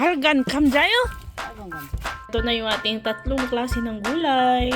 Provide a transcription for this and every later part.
Palgan, come jayo. Abang kam. Ito na yung ating tatlong klase ng gulay.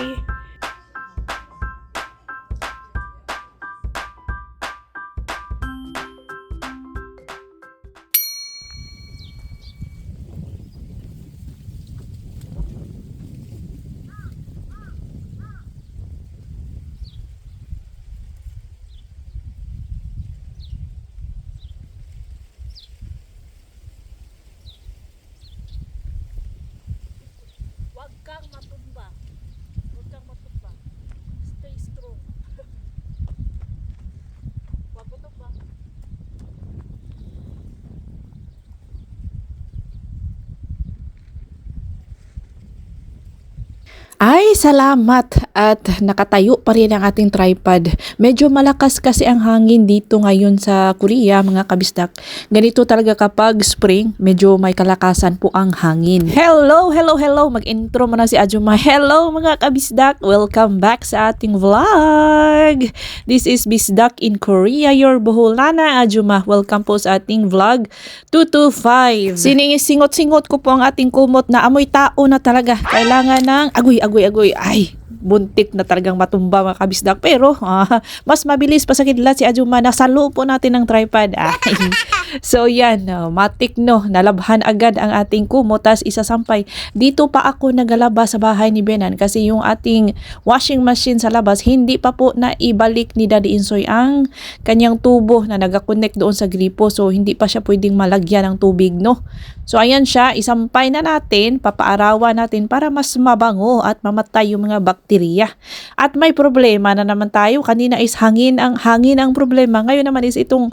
Ay, salamat at nakatayo pa rin ang ating tripod. Medyo malakas kasi ang hangin dito ngayon sa Korea, mga kabisdak. Ganito talaga kapag spring, medyo may kalakasan po ang hangin. Hello, hello, hello. Mag-intro muna si Ajuma. Hello mga kabisdak. Welcome back sa ating vlog. This is Bisdak in Korea, your Boholana Ajuma. Welcome po sa ating vlog 225. Siningisingot-singot ko po ang ating kumot na amoy tao na talaga. Kailangan ng agoy, agoy, agoy. Ay, buntik na talagang matumba mga kabisdak. Pero, ah, mas mabilis pa sa kidlat si Ajuma. Nasa loob po natin ng tripod. Ay. So yan, no, matik no, nalabhan agad ang ating kumot tas isasampay. Dito pa ako nagalaba sa bahay ni Benan kasi yung ating washing machine sa labas hindi pa po na ibalik ni Daddy Insoy ang kanyang tubo na nagakonect doon sa gripo so hindi pa siya pwedeng malagyan ng tubig no. So ayan siya, isampay na natin, papaarawan natin para mas mabango at mamatay yung mga bakterya. At may problema na naman tayo, kanina is hangin ang hangin ang problema, ngayon naman is itong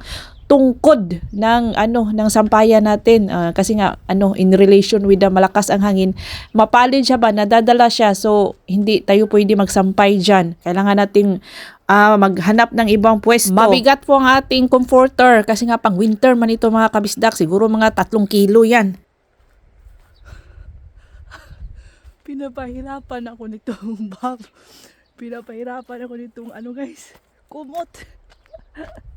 tungkod ng ano ng sampayan natin. Ah, kasi nga ano in relation with the malakas ang hangin mapalid siya ba? Nadadala siya. So hindi tayo pwede magsampay diyan kailangan nating ah, maghanap ng ibang pwesto. Mabigat po ang ating comforter. Kasi nga pang winter man ito mga kabisdak. Siguro mga tatlong kilo yan. Pinapahirapan ako nitong bag. Pinapahirapan ako nitong ano guys, kumot.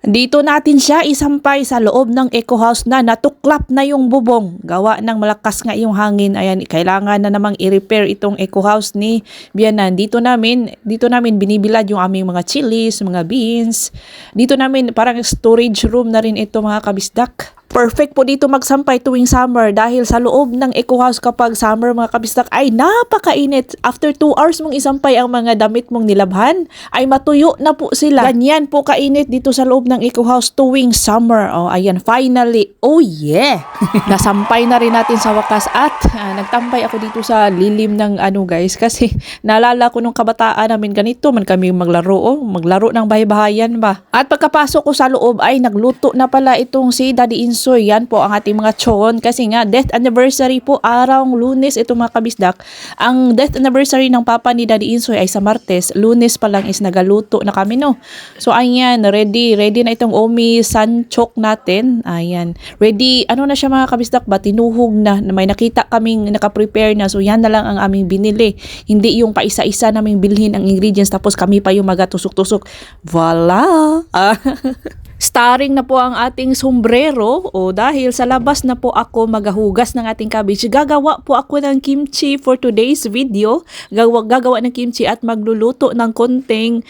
Dito natin siya isampay sa loob ng eco house na natuklap na yung bubong. Gawa ng malakas nga yung hangin. Ayan, kailangan na namang i-repair itong eco house ni Bianan. Dito namin, dito namin binibilad yung aming mga chilies, mga beans. Dito namin parang storage room na rin ito mga kabisdak. Perfect po dito magsampay tuwing summer dahil sa loob ng eco house kapag summer mga kabistak ay napakainit. After 2 hours mong isampay ang mga damit mong nilabhan ay matuyo na po sila. Ganyan po kainit dito sa loob ng eco house tuwing summer. Oh, ayan, finally. Oh yeah! Nasampay na rin natin sa wakas at ah, nagtampay ako dito sa lilim ng ano guys kasi naalala ko nung kabataan namin ganito man kami maglaro oh, maglaro ng bahay-bahayan ba. At pagkapasok ko sa loob ay nagluto na pala itong si Daddy Insoy. Yan po ang ating mga chon kasi nga death anniversary po araw lunes ito mga kabisdak. Ang death anniversary ng papa ni Daddy Insoy ay sa Martes. Lunes pa lang is nagaluto na kami no. So ayan, ready, ready na itong Omi Sanchok natin. Ayan, ready, ano na siya mga kabisdak ba? Tinuhog na, na may nakita kaming nakaprepare na. So yan na lang ang aming binili. Hindi yung paisa-isa naming bilhin ang ingredients tapos kami pa yung magatusok-tusok. Voila! Ah, Starring na po ang ating sombrero o dahil sa labas na po ako magahugas ng ating cabbage, gagawa po ako ng kimchi for today's video. Gagawa, gagawa ng kimchi at magluluto ng konting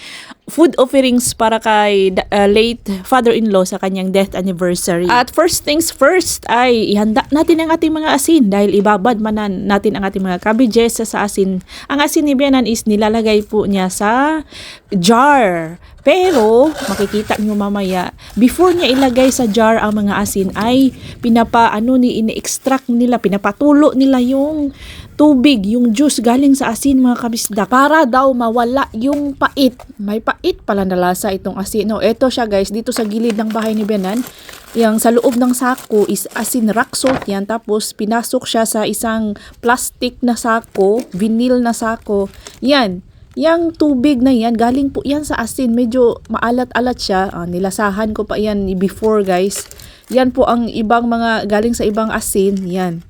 food offerings para kay uh, late father-in-law sa kanyang death anniversary. At first things first ay ihanda natin ang ating mga asin dahil ibabad manan natin ang ating mga cabbages sa asin. Ang asin ni Bianan is nilalagay po niya sa jar. Pero, makikita nyo mamaya, before niya ilagay sa jar ang mga asin ay pinapa, ano ni, ini-extract nila, pinapatulo nila yung tubig, yung juice galing sa asin mga kabisdak para daw mawala yung pait. May pait pala na lasa itong asin. No, eto siya guys, dito sa gilid ng bahay ni Benan, yung sa loob ng sako is asin rock salt yan. Tapos pinasok siya sa isang plastic na sako, vinyl na sako. Yan, Yang tubig na yan, galing po yan sa asin. Medyo maalat-alat siya. Ah, nilasahan ko pa yan before guys. Yan po ang ibang mga galing sa ibang asin. Yan.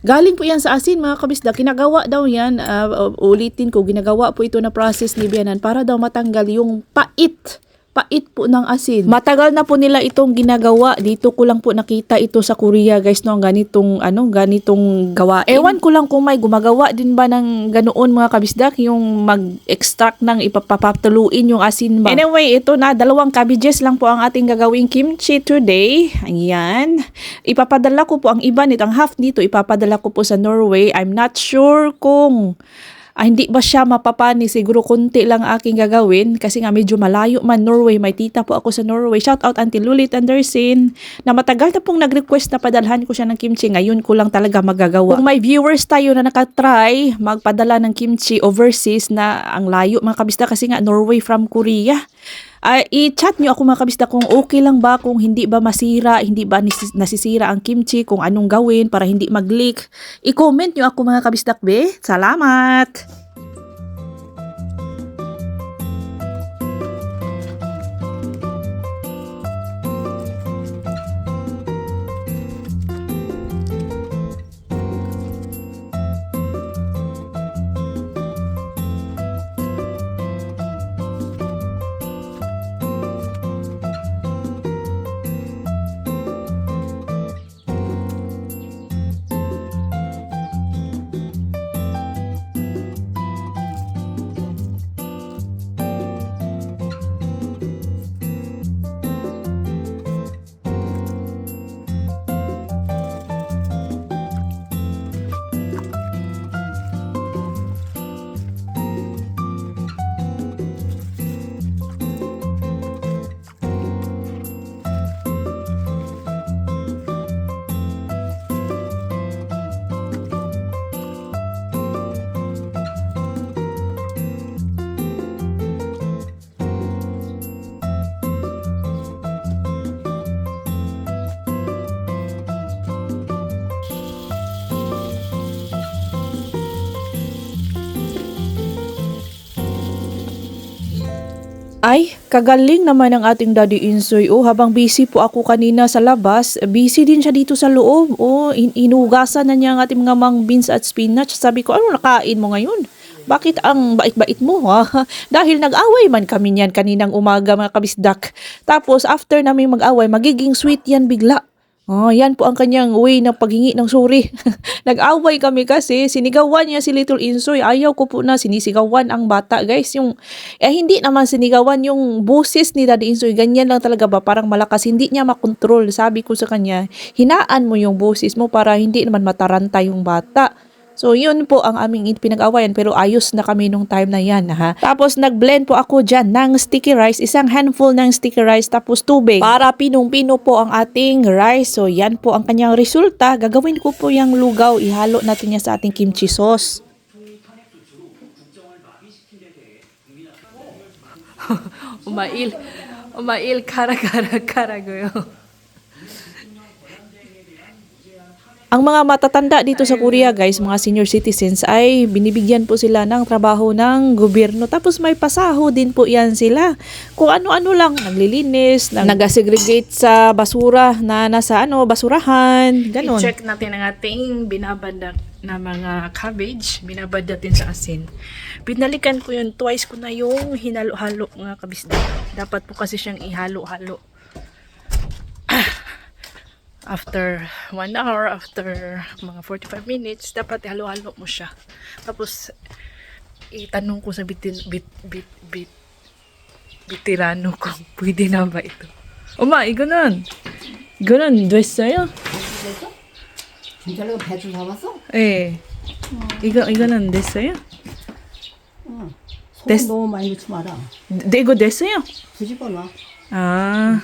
Galing po yan sa asin mga kabisda. Kinagawa daw yan, ah, ulitin ko, ginagawa po ito na process ni Bianan para daw matanggal yung pait pait po ng asin. Matagal na po nila itong ginagawa. Dito ko lang po nakita ito sa Korea guys no, ang ganitong ano, ganitong gawain. Ewan ko lang kung may gumagawa din ba ng ganoon mga kabisdak yung mag-extract ng ipapapatuluin yung asin ba. Anyway, ito na dalawang cabbages lang po ang ating gagawing kimchi today. Ayan. Ipapadala ko po ang iba nito, ang half dito ipapadala ko po sa Norway. I'm not sure kung ah, hindi ba siya mapapani? Siguro konti lang aking gagawin kasi nga medyo malayo man Norway. May tita po ako sa Norway. Shout out Auntie Lulit Anderson na matagal na pong nag-request na padalhan ko siya ng kimchi. Ngayon ko lang talaga magagawa. Kung may viewers tayo na nakatry magpadala ng kimchi overseas na ang layo mga kabista kasi nga Norway from Korea. Ah, i-chat nyo ako mga kabista kung okay lang ba, kung hindi ba masira, hindi ba nasis- nasisira ang kimchi, kung anong gawin para hindi mag-leak. I-comment nyo ako mga kabistak be. Salamat! Ay, kagaling naman ang ating Daddy Insoy. Oh, habang busy po ako kanina sa labas, busy din siya dito sa loob. Oh, in- inugasan na niya ang ating mga mang beans at spinach. Sabi ko, ano nakain mo ngayon? Bakit ang bait-bait mo ha? Dahil nag-away man kami niyan kaninang umaga mga kabisdak. Tapos after namin mag-away, magiging sweet yan bigla. Oh, yan po ang kanyang way ng paghingi ng sorry. Nag-away kami kasi sinigawan niya si Little Insoy. Ayaw ko po na sinisigawan ang bata, guys. Yung eh hindi naman sinigawan yung boses ni Daddy Insoy. Ganyan lang talaga ba? Parang malakas. Hindi niya makontrol. Sabi ko sa kanya, hinaan mo yung boses mo para hindi naman mataranta yung bata. So, yun po ang aming pinag-awayan pero ayos na kami nung time na yan, ha. Tapos, nag-blend po ako dyan ng sticky rice, isang handful ng sticky rice tapos tubig para pinong-pino po ang ating rice. So, yan po ang kanyang resulta. Gagawin ko po yung lugaw. Ihalo natin niya sa ating kimchi sauce. Umail. Umail kara kara kara. Ang mga matatanda dito sa Korea, guys, mga senior citizens, ay binibigyan po sila ng trabaho ng gobyerno. Tapos may pasaho din po yan sila. Kung ano-ano lang, naglilinis, nag- nag-segregate sa basura na nasa ano, basurahan, ganon. I-check natin ang ating binabadak na mga cabbage. Binabad natin sa asin. Binalikan ko yun. Twice ko na yung hinalo-halo mga kabisda. Dapat po kasi siyang ihalo-halo After one hour, after mga 45 minutes, dapat ihalo-halo mo siya. Tapos, itanong ko sa bitin, bit, bit, bit, bitirano kung pwede na ba ito. Oma, 이거는 이거는 됐어요? 진짜로 배추 사왔어? 예. 이거 이거는 됐어요? 응. 소금 됐- 너무 많이 넣지 마라. 네, 이거 됐어요? 뒤집어 놔. Ah.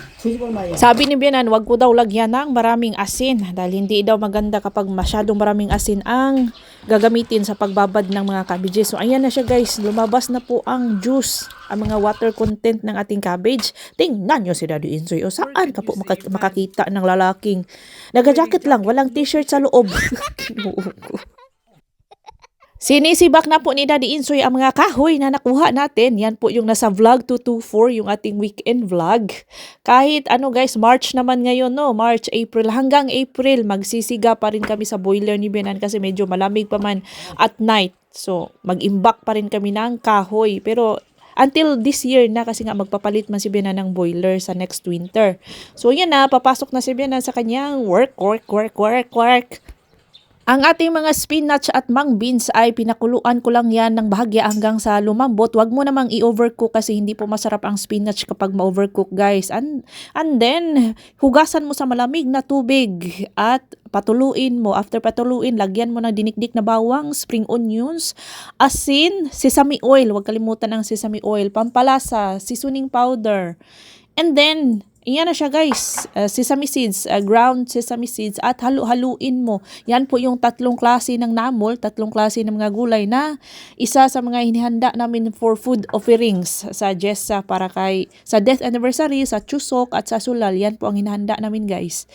Sabi ni Bianan, wag ko daw lagyan ng maraming asin dahil hindi daw maganda kapag masyadong maraming asin ang gagamitin sa pagbabad ng mga cabbages. So ayan na siya guys, lumabas na po ang juice, ang mga water content ng ating cabbage. Tingnan nyo si Daddy Insoy o saan ka po makakita ng lalaking. Nagajacket lang, walang t-shirt sa loob. Sinisibak na po ni Daddy Insoy ang mga kahoy na nakuha natin. Yan po yung nasa vlog 224, yung ating weekend vlog. Kahit ano guys, March naman ngayon, no? March, April, hanggang April, magsisiga pa rin kami sa boiler ni Benan kasi medyo malamig pa man at night. So, mag-imbak pa rin kami ng kahoy. Pero, until this year na kasi nga magpapalit man si Bianan ng boiler sa next winter. So yan na, papasok na si Bianan sa kanyang work, work, work, work, work. Ang ating mga spinach at mung beans ay pinakuluan ko lang yan ng bahagya hanggang sa lumambot. Huwag mo namang i-overcook kasi hindi po masarap ang spinach kapag ma-overcook guys. And, and then, hugasan mo sa malamig na tubig at patuluin mo. After patuluin, lagyan mo ng dinikdik na bawang, spring onions, asin, sesame oil. Huwag kalimutan ang sesame oil, pampalasa, seasoning powder. And then, Iyan na siya guys, Uh, sesame seeds, uh, ground sesame seeds at halu-haluin mo. Yan po yung tatlong klase ng namol, tatlong klase ng mga gulay na isa sa mga hinihanda namin for food offerings sa Jessa para kay sa death anniversary, sa Chusok at sa Sulal. Yan po ang hinahanda namin guys.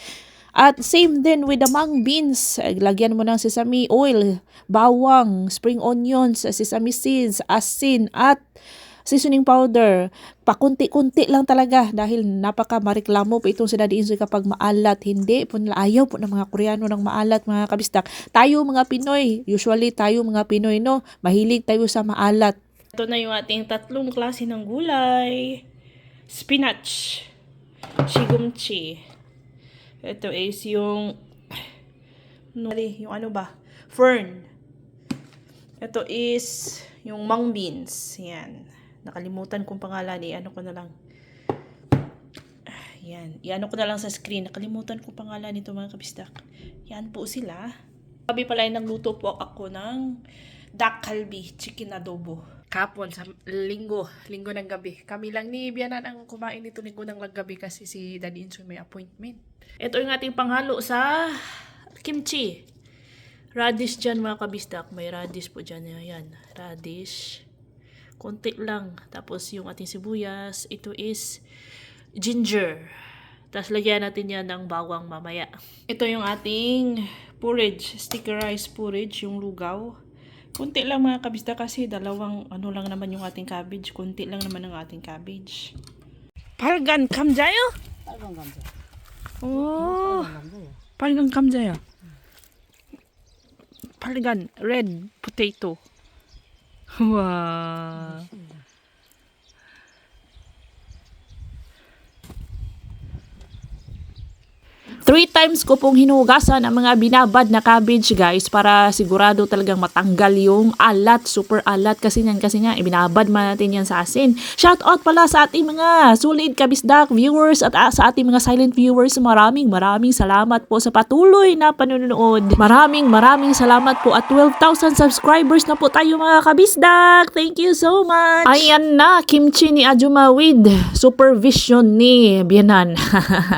At same din with the mung beans. Lagyan mo ng sesame oil, bawang, spring onions, sesame seeds, asin at seasoning powder. Pakunti-kunti lang talaga dahil napaka mariklamo po itong si Daddy Insoy kapag maalat. Hindi po nila ayaw po ng mga Koreano ng maalat mga kabistak. Tayo mga Pinoy, usually tayo mga Pinoy no, mahilig tayo sa maalat. Ito na yung ating tatlong klase ng gulay. Spinach, shigumchi. Ito is yung yung ano ba? Fern. Ito is yung mung beans. Yan. Nakalimutan kong pangalan. I-ano ko na lang. Yan. I-ano ko na lang sa screen. Nakalimutan kong pangalan nito mga kabistak. Yan po sila. Sabi pala yung nagluto po ako ng duck kalbi, chicken adobo. Kapon, sa linggo, linggo ng gabi. Kami lang ni Bianan ang kumain nito linggo ng gabi kasi si Daddy Insoy may appointment. Ito yung ating panghalo sa kimchi. Radish dyan mga kabistak. May radish po dyan. Ayan. Radish konti lang. Tapos yung ating sibuyas, ito is ginger. Tapos lagyan natin yan ng bawang mamaya. Ito yung ating porridge, stickerized porridge, yung lugaw. Kunti lang mga kabista kasi dalawang ano lang naman yung ating cabbage. Kunti lang naman ang ating cabbage. Palgan kamjayo? Palgan kamjayo. Oh. Palgan kamjayo. Palgan, red potato. 哇。Three times ko pong hinugasan ang mga binabad na cabbage guys para sigurado talagang matanggal yung alat, super alat kasi yan kasi nga ibinabad man natin yan sa asin. Shout out pala sa ating mga solid kabisdak viewers at ah, sa ating mga silent viewers. Maraming maraming salamat po sa patuloy na panonood. Maraming maraming salamat po at 12,000 subscribers na po tayo mga kabisdak. Thank you so much. Ayan na, kimchi ni Ajuma with supervision ni Bianan.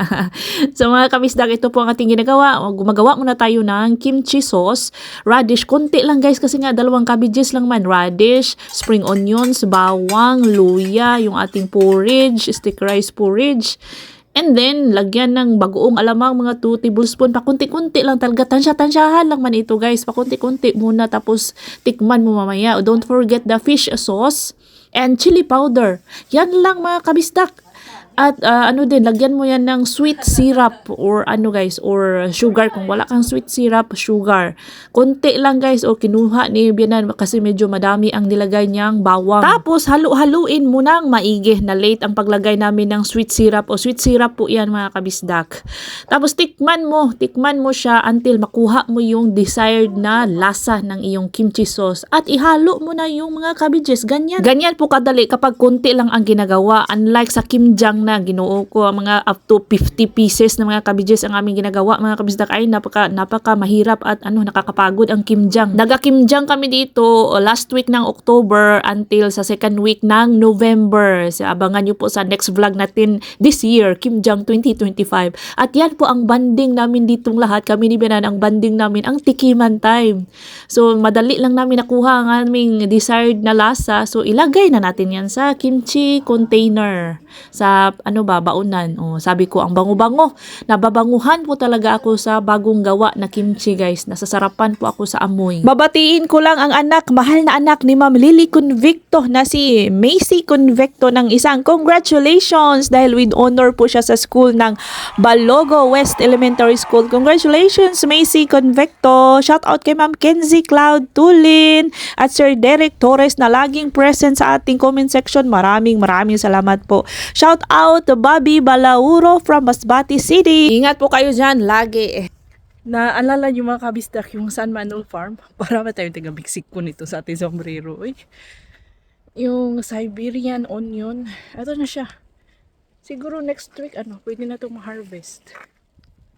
so mga kabisdak, ito po ang ating ginagawa. Gumagawa muna tayo ng kimchi sauce. Radish, konti lang guys kasi nga dalawang cabbages lang man. Radish, spring onions, bawang, luya, yung ating porridge, stick rice porridge. And then, lagyan ng bagoong alamang mga 2 tablespoon. Pakunti-kunti lang talaga. Tansya-tansyahan lang man ito guys. Pakunti-kunti muna tapos tikman mo mamaya. Don't forget the fish sauce and chili powder. Yan lang mga kabisdak. At ah, ano din, lagyan mo yan ng sweet syrup or ano guys, or sugar. Kung wala kang sweet syrup, sugar. Konti lang guys, o kinuha ni Bianan kasi medyo madami ang nilagay niyang bawang. Tapos, halu-haluin mo ng maigi na late ang paglagay namin ng sweet syrup o sweet syrup po yan mga kabisdak. Tapos, tikman mo, tikman mo siya until makuha mo yung desired na lasa ng iyong kimchi sauce. At ihalo mo na yung mga cabbages. Ganyan. Ganyan po kadali kapag konti lang ang ginagawa. Unlike sa kimjang na ginoo ko ang mga up to 50 pieces na mga cabbages ang aming ginagawa mga kabisdak ay napaka napaka mahirap at ano nakakapagod ang kimjang. Naga kimjang kami dito o, last week ng October until sa second week ng November. So, abangan nyo po sa next vlog natin this year, Kimjang 2025. At yan po ang banding namin ditong lahat. Kami ni Benan, ang banding namin, ang tikiman time. So, madali lang namin nakuha ang aming desired na lasa. So, ilagay na natin yan sa kimchi container. Sa ano ba baunan. Oh, sabi ko ang bango-bango. Nababanguhan po talaga ako sa bagong gawa na kimchi guys. Nasasarapan po ako sa amoy. Babatiin ko lang ang anak, mahal na anak ni Ma'am Lily Convicto na si Macy Convicto ng isang congratulations dahil with honor po siya sa school ng Balogo West Elementary School. Congratulations Macy Convicto. Shout out kay Ma'am Kenzie Cloud Tulin at Sir Derek Torres na laging present sa ating comment section. Maraming maraming salamat po. Shout out to Bobby Balauro from Masbate City. Ingat po kayo dyan lagi. Naalala niyo mga kabisdak yung San Manuel Farm? Para ba tayong taga Mexico nito sa ating sombrero? Eh? Yung Siberian onion. Ito na siya. Siguro next week, ano, pwede na itong ma-harvest.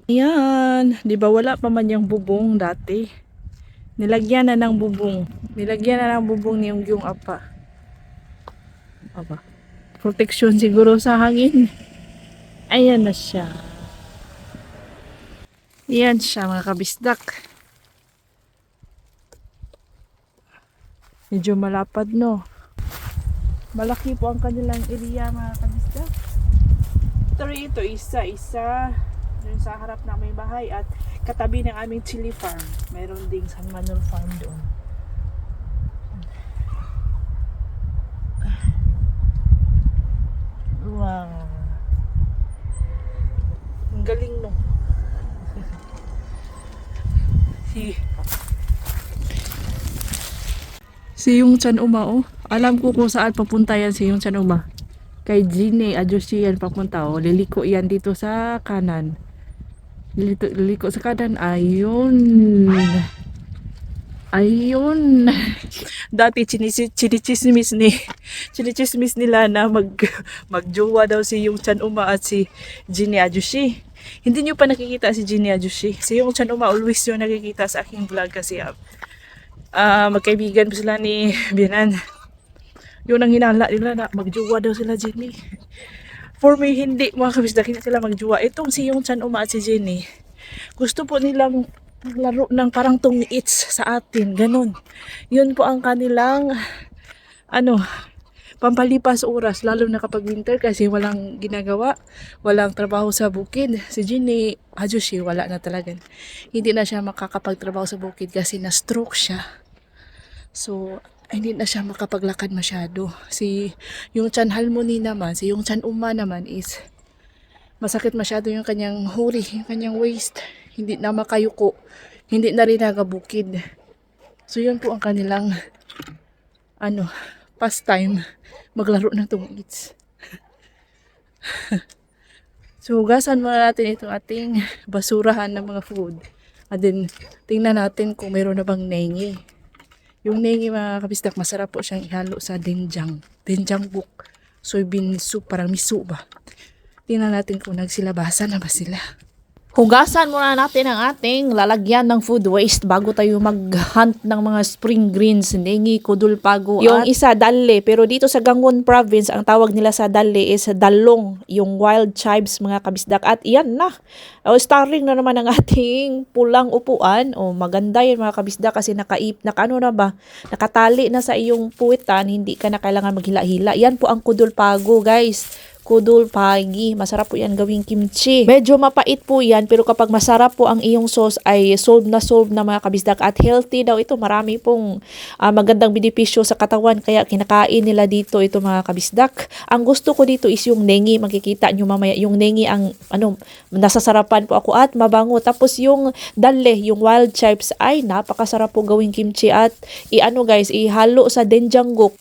Yan. Di ba wala pa man yung bubong dati? Nilagyan na ng bubong. Nilagyan na ng bubong ni yung apa. Aba. Protection siguro sa hangin. Ayan na siya. Yan siya mga kabisdak. Medyo malapad no. Malaki po ang kanilang area mga kabisdak. Rin ito, isa, isa. Doon sa harap na may bahay at katabi ng aming chili farm. Meron ding San Manuel farm doon. Wow. Ang galing no. Si Si yung Chan Uma oh. Alam ko kung saan papunta yan si yung Chan Uma. Kay Gine, Ajushi yan papunta oh. Liliko yan dito sa kanan. Liliko, liliko sa kanan. Ayun. Ayun. Dati chinisi, chinichismis ni chinichismis nila na mag magjowa daw si yung Chan Uma at si Gine Ajushi. Hindi nyo pa nakikita si Gine Ajushi. Si yung Chan Uma always yung nakikita sa aking vlog kasi ah, magkaibigan pa sila ni Bianan. Yun ang hinala nila na magjowa daw sila Jenny. For me, hindi mga kabisdak, hindi sila magjowa. Itong si yung Chan Uma at si Jenny, gusto po nilang maglaro ng parang tong its sa atin. Ganun. Yun po ang kanilang ano, pampalipas oras, lalo na kapag winter kasi walang ginagawa, walang trabaho sa bukid. Si Jenny Hajushi, wala na talaga. Hindi na siya makakapagtrabaho sa bukid kasi na-stroke siya. So, hindi na siya makapaglakad masyado. Si yung Chan Halmoni naman, si yung Chan Uma naman is masakit masyado yung kanyang huri, yung kanyang waist. Hindi na makayuko. Hindi na rin nagabukid. So, yun po ang kanilang ano, pastime. Maglaro ng tungits. so, hugasan muna natin itong ating basurahan ng mga food. And then, tingnan natin kung meron na bang nengi. Yung nengi mga kabisdak, masarap po siyang ihalo sa denjang. Denjang buk. Soybean soup, parang miso ba? Tingnan natin kung nagsilabasa na ba sila. Hugasan muna natin ang ating lalagyan ng food waste bago tayo mag-hunt ng mga spring greens, nengi, kudulpago. Yung isa, dalle. Pero dito sa Gangwon province, ang tawag nila sa dalle is dalong, yung wild chives mga kabisdak. At iyan na. O, starring na naman ang ating pulang upuan. O, maganda yan mga kabisdak kasi nakaip, naka ano na ba, nakatali na sa iyong puwitan, hindi ka na kailangan maghila-hila. Yan po ang kudulpago guys kudul pagi. Masarap po yan gawing kimchi. Medyo mapait po yan pero kapag masarap po ang iyong sauce ay solve na solve na mga kabisdak at healthy daw ito. Marami pong ah, magandang benepisyo sa katawan kaya kinakain nila dito ito mga kabisdak. Ang gusto ko dito is yung nengi. Makikita nyo mamaya yung nengi ang ano nasasarapan po ako at mabango. Tapos yung dalle, yung wild chives ay napakasarap po gawing kimchi at i-ano guys, ihalo sa denjangguk.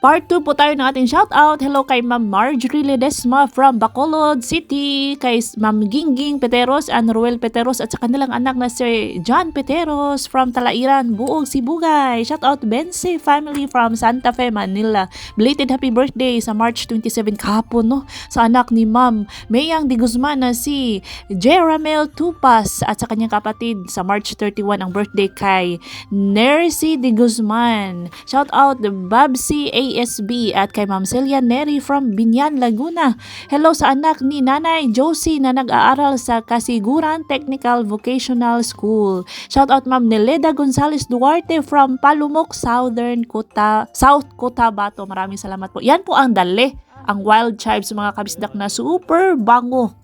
Part 2 po tayo ng ating shoutout. Hello kay Ma'am Marjorie Ledesma from Bacolod City, kay Ma'am Gingging Peteros and Ruel Peteros at sa kanilang anak na si John Peteros from Talairan, Buog, Sibugay. Shoutout Bense family from Santa Fe, Manila. Belated happy birthday sa March 27 kahapon no sa anak ni Ma'am Mayang de Guzman na si Jeramel Tupas at sa kanyang kapatid sa March 31 ang birthday kay Nercy de Guzman. Shout out the Babsi ASB at kay Ma'am Celia Neri from Binyan, Laguna. Hello sa anak ni Nanay Josie na nag-aaral sa Kasiguran Technical Vocational School. Shout out Ma'am Neleda Gonzales Duarte from Palumok, Southern Kota, South Cotabato. Maraming salamat po. Yan po ang dali ang wild chives mga kabisdak na super bango.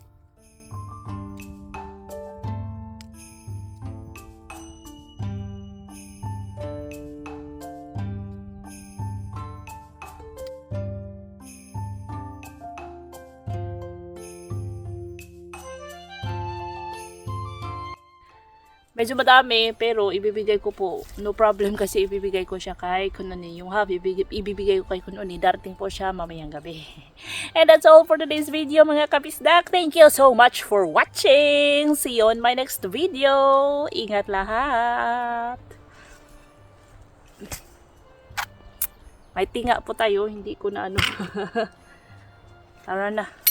Medyo madami, pero ibibigay ko po. No problem kasi ibibigay ko siya kay Kunoni. Yung half, ibibigay, ibibigay ko kay Kunoni. Darating po siya mamayang gabi. And that's all for today's video mga kapisdak. Thank you so much for watching. See you on my next video. Ingat lahat. May tinga po tayo. Hindi ko na ano. Tara na.